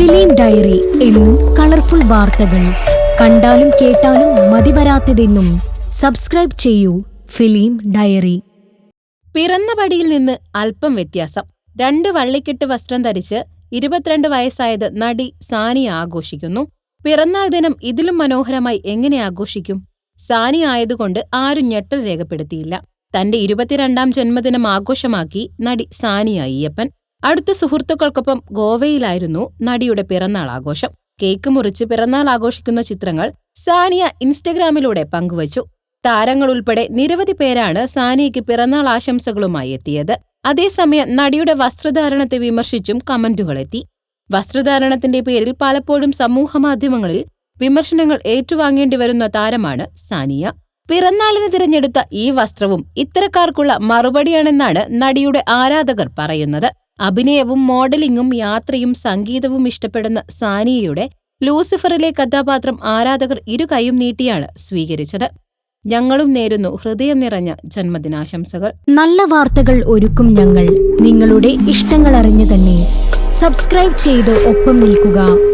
Film diary എന്നും colourful വാർത്തകൾ. കണ്ടാലും കേട്ടാലും മതിവരാത്തതെന്നും സബ്സ്ക്രൈബ് ചെയ്യൂ ഫിലിം ഡയറി. പിറന്ന പടിയിൽ നിന്ന് അല്പം വ്യത്യാസം. രണ്ട് വള്ളിക്കെട്ട് വസ്ത്രം ധരിച്ച് ഇരുപത്തിരണ്ട് വയസ്സായത് നടി സാനിയ ആഘോഷിക്കുന്നു. പിറന്നാൾ ദിനം ഇതിലും മനോഹരമായി എങ്ങനെ ആഘോഷിക്കും? സാനി ആയതുകൊണ്ട് ആരും ഞെട്ടൽ രേഖപ്പെടുത്തിയില്ല. തന്റെ ഇരുപത്തിരണ്ടാം ജന്മദിനം ആഘോഷമാക്കി നടി സാനിയ അയ്യപ്പൻ. അടുത്ത സുഹൃത്തുക്കൾക്കൊപ്പം ഗോവയിലായിരുന്നു നടിയുടെ പിറന്നാൾ ആഘോഷം. കേക്ക് മുറിച്ച് പിറന്നാൾ ആഘോഷിക്കുന്ന ചിത്രങ്ങൾ സാനിയ ഇൻസ്റ്റഗ്രാമിലൂടെ പങ്കുവച്ചു. താരങ്ങൾ ഉൾപ്പെടെ നിരവധി പേരാണ് സാനിയയ്ക്ക് പിറന്നാൾ ആശംസകളുമായി എത്തിയത്. അതേസമയം നടിയുടെ വസ്ത്രധാരണത്തെ വിമർശിച്ചും കമന്റുകളെത്തി. വസ്ത്രധാരണത്തിന്റെ പേരിൽ പലപ്പോഴും സമൂഹമാധ്യമങ്ങളിൽ വിമർശനങ്ങൾ ഏറ്റുവാങ്ങേണ്ടി വരുന്ന താരമാണ് സാനിയ. പിറന്നാളിന് തിരഞ്ഞെടുത്ത ഈ വസ്ത്രവും ഇത്തരക്കാർക്കുള്ള മറുപടിയാണെന്നാണ് നടിയുടെ ആരാധകർ പറയുന്നത്. അഭിനയവും മോഡലിംഗും യാത്രയും സംഗീതവും ഇഷ്ടപ്പെടുന്ന സാനിയയുടെ ലൂസിഫറിലെ കഥാപാത്രം ആരാധകർ ഇരു കൈയും നീട്ടിയാണ് സ്വീകരിച്ചത്. ഞങ്ങളും നേരുന്നു ഹൃദയം നിറഞ്ഞ ജന്മദിനാശംസകൾ. നല്ല വാർത്തകൾ ഒരുക്കും ഞങ്ങൾ. നിങ്ങളുടെ ഇഷ്ടങ്ങൾ അറിഞ്ഞു തന്നെ. സബ്സ്ക്രൈബ് ചെയ്ത് ഒപ്പം നിൽക്കുക.